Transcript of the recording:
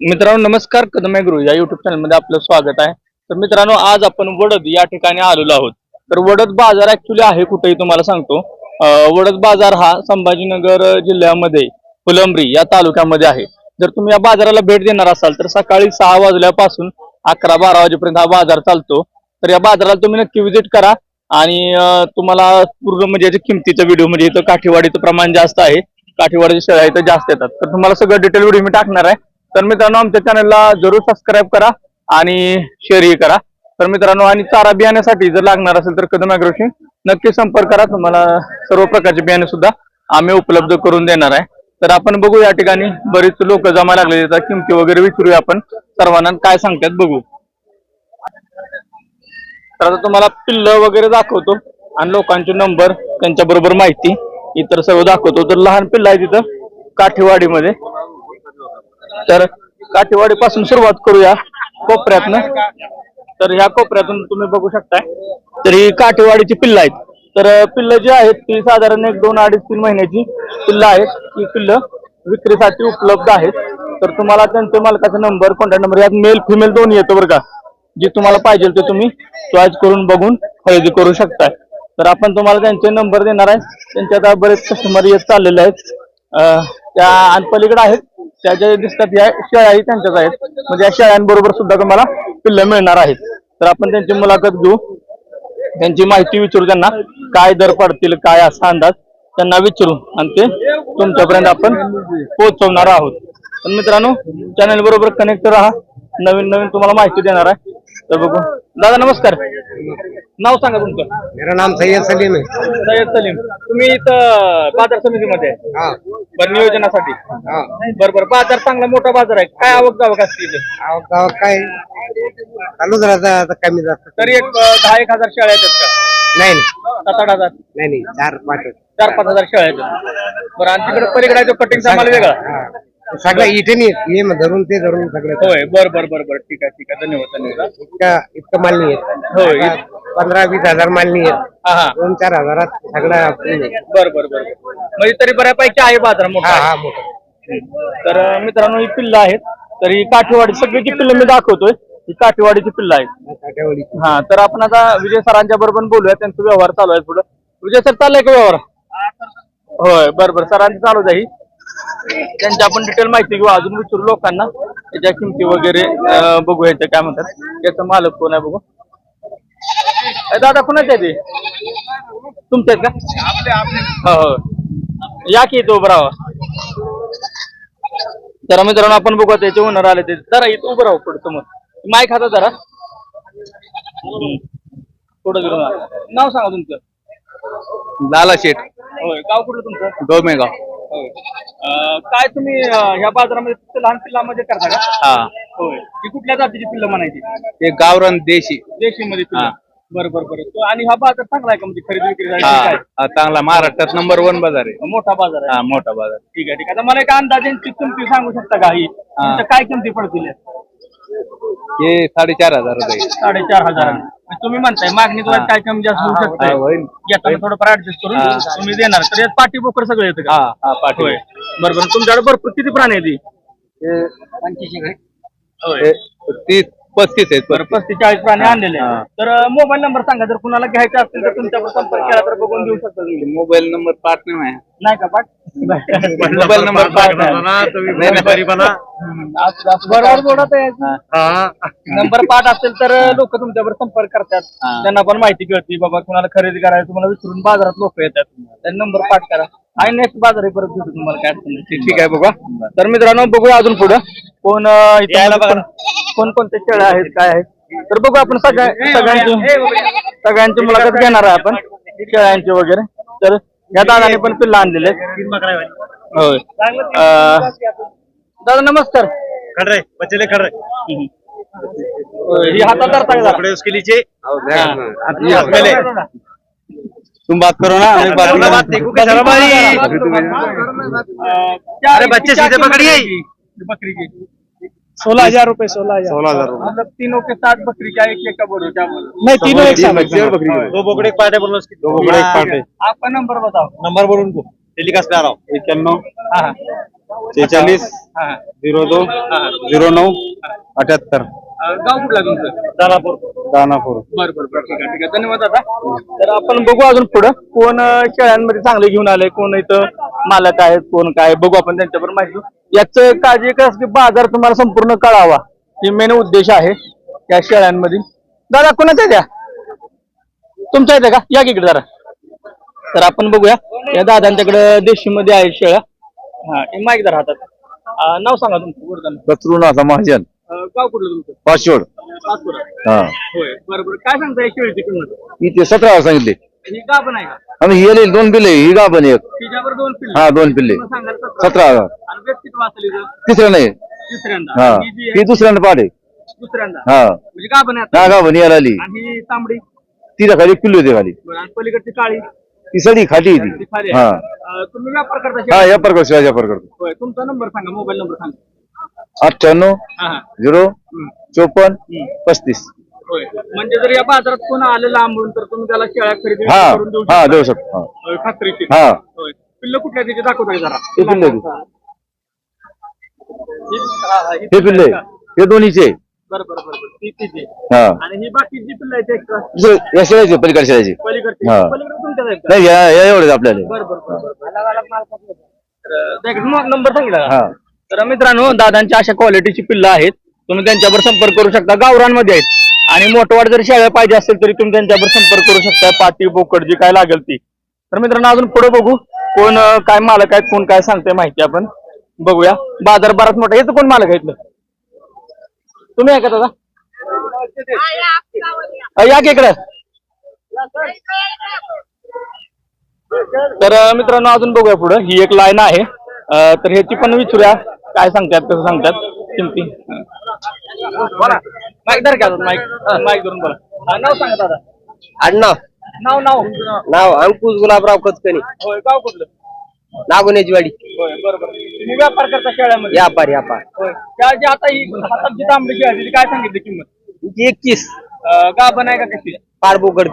मित्रांनो नमस्कार कदम गुरु. या युट्यूब चॅनलमध्ये आपलं स्वागत आहे. तर मित्रांनो आज आपण वडद या ठिकाणी आलेलो आहोत. तर वडद बाजार ऍक्च्युली आहे कुठेही तुम्हाला सांगतो. वडद बाजार हा संभाजीनगर जिल्ह्यामध्ये फुलंब्री या तालुक्यामध्ये आहे. जर तुम्ही या बाजाराला भेट देणार असाल तर सकाळी सहा वाजल्यापासून अकरा बारा वाजेपर्यंत हा बाजार चालतो. तर या बाजाराला तुम्ही नक्की व्हिजिट करा. आणि तुम्हाला पूर्ण म्हणजे याच्या किमतीचा व्हिडिओ म्हणजे इथं काठीवाडीचं प्रमाण जास्त आहे. काठीवाडीच्या शेळ्या इथं जास्त येतात. तर तुम्हाला सगळं डिटेल व्हिडिओ मी टाकणार आहे. तर मित्रांनो आमच्या चॅनलला जरूर सबस्क्राईब करा आणि शेअरही करा. तर मित्रांनो आणि चारा बियाण्यासाठी जर लागणार असेल तर कदम अग्रोशी नक्की संपर्क करा. तुम्हाला सर्व प्रकारचे बियाणे सुद्धा आम्ही उपलब्ध करून देणार आहे. तर आपण बघू या ठिकाणी बरेच लोक जमा लागले जातात किमती वगैरे विचारूया आपण. सर्वांना काय सांगतात बघू. तर आता तुम्हाला पिल्ल वगैरे दाखवतो आणि लोकांचे नंबर त्यांच्या बरोबर माहिती इतर सर्व दाखवतो. तर लहान पिल्ल आहे तिथं काठीवाडीमध्ये. तर काठेवाडीपासून सुरुवात करूया कोपऱ्यातनं. तर ह्या कोपऱ्यातून तुम्ही बघू शकताय. तर ही काठीवाडीची पिल्ल आहेत. तर पिल्लं पिल्ल जी आहेत ती साधारण एक दोन अडीच तीन महिन्याची पिल्ल आहेत. ही पिल्ल विक्रीसाठी उपलब्ध आहेत. तर तुम्हाला त्यांचे मालकाचा नंबर कॉन्टॅक्ट नंबर यात मेल फिमेल दोन्ही येतो बरं का. जे तुम्हाला पाहिजे ते तुम्ही चॉईस करून बघून खरेदी करू शकताय. तर आपण तुम्हाला त्यांचे नंबर देणार आहे. त्यांचे आता बरेच कस्टमर येत चाललेले आहेत. त्या अनपलीकडे पलीकडे आहेत. त्या ज्या दिसतात या शेळ्याही त्यांच्याच आहेत. म्हणजे या शेळ्यांबरोबर सुद्धा तुम्हाला पिल्ल मिळणार आहेत. तर आपण त्यांची मुलाखत घेऊ. त्यांची माहिती विचारू त्यांना. काय दर पडतील काय असा अंदाज त्यांना विचारू आणि ते तुमच्यापर्यंत आपण पोहोचवणार आहोत. तर मित्रांनो चॅनल बरोबर कनेक्ट राहा. नवीन नवीन तुम्हाला माहिती देणार आहे. तर बघू. दादा नमस्कार. नाव सांगा तुमचं. मेरा नाम सैयद सलीम है सय्यद सलीम. तुम्ही इथं बाजार समितीमध्ये आहे. हाँ. बरं नियोजनासाठी. हाँ. बरं बरं. बाजार चांगला मोठा बाजार आहे. काय आवक जावक असते इथे? गावात काय? चालूच राहतं आता कमी जास्त. तरी एक अं, दहा एक हजार शेळ्या येतात का? नाही नाही. सात आठ हजार? नाही नाही. चार पाच. चार पाच हजार शेळ्या येतात. बरं आणि तिकडे पलीकडे कटिंगचा माल वेगळा. सगळं इथे. हे धरून ते धरून सगळं. होय बरं बरं बरं बरं. ठीक आहे ठीक आहे. धन्यवाद धन्यवाद. इतकं इतकं माल नाही येत. होय. आता पंधरा वीस हजार माल नाही येत. हा हा. दोन चार हजारात सगळं येत. बरं बरं बरं म्हणजे तरी बऱ्यापैकी आहे बाजार मोठा. हा हा मोठं. तर अं, मित्रांनो ही पिल्लं आहेत. तर ही काठीवाडी सगळी जी पिल्लं मी दाखवतोय ही काठीवाडीची पिल्लं आहेत. काठ्यावाडी हा तर आपण आता विजय सरांच्या बरोबर बोलूया. त्यांचा व्यवहार चालू आहे पुढे. विजय सर चाललाय का व्यवहार? होय बरं बरं. सरांचं चालू आहे. त्यांची आपण डिटेल माहिती घेऊ. अजून विचारू लोकांना त्याच्या किमती वगैरे बघू याच्या काय म्हणतात. याचा मालक कोण आहे बघू. दादा कोणाचे आहे ते तुमचे आहेत का? हो हो. या की तो उभं राहा जरा मित्रांनो आपण बघू त्याचे ओनर आले ते. जरा इथं उभं राहू पुढे समोर. माईक खाता जरा. पुढं. नाव सांगा तुमचं. लाला शेठ. होय गाव कुठलं तुमचं? गोमेगाव होय अं, काय तुम्ही अं, ह्या बाजारामध्ये फक्त लहान पिल्लामध्ये करता का? हा. होय. ती कुठल्या जातीची पिल्लं म्हणायची? ते गावरान देशी. देशी मध्ये हा. बरं बरं बरं. तो आणि हा बाजार चांगला आहे का? म्हणजे खरेदी विक्री हा. काय? हा, चांगला. महाराष्ट्रात नंबर वन बाजार आहे. मोठा बाजार आहे. हा मोठा बाजार. ठीक आहे ठीक आहे. आता मला एक अंदाजांची किमती सांगू शकता का ही? तुमच्या काय किमती पडतील? हे साडेचार हजार रुपये. साडेचार हजार. तुम्ही म्हणताय मागणी काय कमी जास्त होऊ हा, शकते? होईल. घेताना थोडंफार ऍडजस्ट करून हा. तुम्ही देणार. तर यात पाठी बोकर सगळं येतं हा का? हा पाठी होय. बरोबर तुमच्याकडे भरपूर किती प्राणी आहे ती होय हे तीस. पस्तीस आहेत बरं पस्तीस चाळीस प्राणी आणलेले. तर मोबाईल नंबर सांगा जर कुणाला घ्यायचा असेल तर तुमच्यावर संपर्क केला तर बघून देऊ शकता तुम्ही. मोबाईल नंबर पाठ नाही माझ्या. नाही का पाठ मोबाईल नंबर पाठ नाही. नाही, नाही. बरोबर बोलत आहे नंबर पाठ असेल तर लोक तुमच्यावर संपर्क करतात हा. त्यांना पण माहिती कळते बाबा कुणाला खरेदी करायचं तुम्हाला विचारून बाजारात लोक येतात त्यांनी नंबर पाठ करा आणि नेक्स्ट बाजार परत भेटू तुम्हाला काय अडचण नाही. ठीक आहे बघा तर मित्रांनो बघूया अजून पुढं कोण अं, इथं कोण- कोणकोणते शेळ्या आहेत काय आहेत? तर बघू आपण सगळ्या सगळ्यांची सगळ्यांची मुलाखत घेणार आहे आपण शेळ्यांची वगैरे. तर या दादाने पण पिल्ला आणलेले आहेत. होय. अं, दादा नमस्कार. खड़ रहे बच्चे ले खड़ रहे होय, ही हातात धरता का जरा? कपड़े उसके नीचे. पहले तुम बात करो ना बात देखो कैसा अरे बच्चे सीधे पकड़िए। बकरी की सोलह हजार रूपए सोलह हजार. सोलह हजार मतलब तीनों के साथ बकरी क्या एक एक का बोलो क्या बोलो? नहीं तीनों एक साथ. दो बोकड़े एक पार्टे बोलो उसकी। दो बोकड़े एक पार्टे आपका नंबर बताओ। नंबर बोलो उनको। टेलीकास्ट पे आ रहा हूँ। इक्यानवे हाँ हाँ। शेहेचाळीस हा झिरो दोन झिरो नऊ अठ्याहत्तर अं, गाव कुठला तुमचं दानापूर। दानापूर. बरं बरं बरं ठीक आहे ठीक आहे. धन्यवाद दादा. तर आपण बघू अजून पुढं. कोण अं, शेळ्यांमध्ये चांगले घेऊन आले कोण इथं मालक आहेत कोण काय बघू आपण त्यांच्याबरोबर माहिती. याचं काळजी काय असते बाजार तुम्हाला संपूर्ण कळावा. ही मेन उद्देश आहे या शेळ्यांमध्ये दादा कोणाच्या आहे त्या? तुमच्या आहेत का? या की इकडे जरा. तर आपण बघूया. या दादांच्याकडे देशी मध्ये आहे शेळ्या. हा माईक जरा हातात. अं, नाव सांगा तुमचं कचरुनाचा महाजन. गाव कुठलं तुमचं? पाचपुरा हा. होय बरं बरं काय सांगताय शेळीची किंमत? इथे सतरा सांगितले. ही आहे का? आम्ही येले दोन पिल्ले ही पण एक. तिच्यावर दोन पिल्ले हा दोन पिल्ले सांगाल सतरा. सतरा हजार आणि व्यक्तित्व असेल हिचं तिसरं नाही तिसऱ्यांदा. हा. ही जी ही आहे दुसऱ्यानं पाडे दुसऱ्यांदा. हा. म्हणजे का पण ना का पण यायला आली. आणि ही तांबडी? तिला खाली पिल्लू होते खाली. बरं, आणि पलीकडची काळी? ती सडी खाली आहे ती. ती हा आहे. अं, तुम्ही व्यापार करता हा शेळ्या? या प्रकार शिवाय प्रकार होय तुमचा नंबर सांगा मोबाईल नंबर सांगा. अठ्ठ्याण्णव हा हा. झिरो. चोपन्न पस्तीस. होय. म्हणजे जर या बाजारात कोण आलं लांबून तर तुम्ही त्याला शेळ्या खरेदी हा करून देऊ हा. देऊ शकतो. हा. होय, खात्रीशीर. हा. होय. पिल्ल कुठल्या तिथे दाखवता जरा. हे पिल्ले. ही- हा, हा, ही हे पिल्लं का? हे दोन्हीचे बरं बरं बरं बरं. ती तिची हा. आणि ही बाकीची पिल्ल आहेत एक्स्ट्रा? दुसरं या शेळ्याचे पलीकडे शेळ्याचे. पलीकडची. हा. पलीकडे तुमच्याच आहेत का? नाही या या एवढेच आपल्याला. बरं बरं बरं बरं तर त्याकडे मग नंबर सांगितला. का? हा. तर मित्रांनो दादांच्या अशा क्वालिटीची पिल्लं आहेत. तुम्ही त्यांच्यावर संपर्क करू शकता. गावरांमध्ये आहेत. आणि मोठवाड जर शेळ्या पाहिजे असेल तरी तुम्ही त्यांच्यावर संपर्क करू शकता. पाटी बोकड जी काय लागेल ती. तर मित्रांनो अजून पुढे बघू कोण काय मालक आहेत कोण काय सांगते माहिती आपण. बघूया. बाजार बराच मोठा येतो कोण मालक आहे तुम्ही आहे का दादा? या की इकडं. तर मित्रांनो अजून बघूया पुढे. ही एक लाईन आहे. तर ह्याची पण विचारूया. काय सांगतात कसं सांगतात? किमती. माईक धर का माईक. माईक धरून बोला. नाव सांगा दादा. अण्णा. नाव नाव. नाव अंकुश गुलाबराव कचकणी होय गाव कुठलं? नागोण्याची वाडी होय बरोबर. तुम्ही व्यापार करता शेळ्यामध्ये? व्यापार व्यापार. होय. त्या जी आता ही हातात जी तांबडी काय सांगितली किंमत? एकतीस. गाभण आहे का कशी? पारबोकड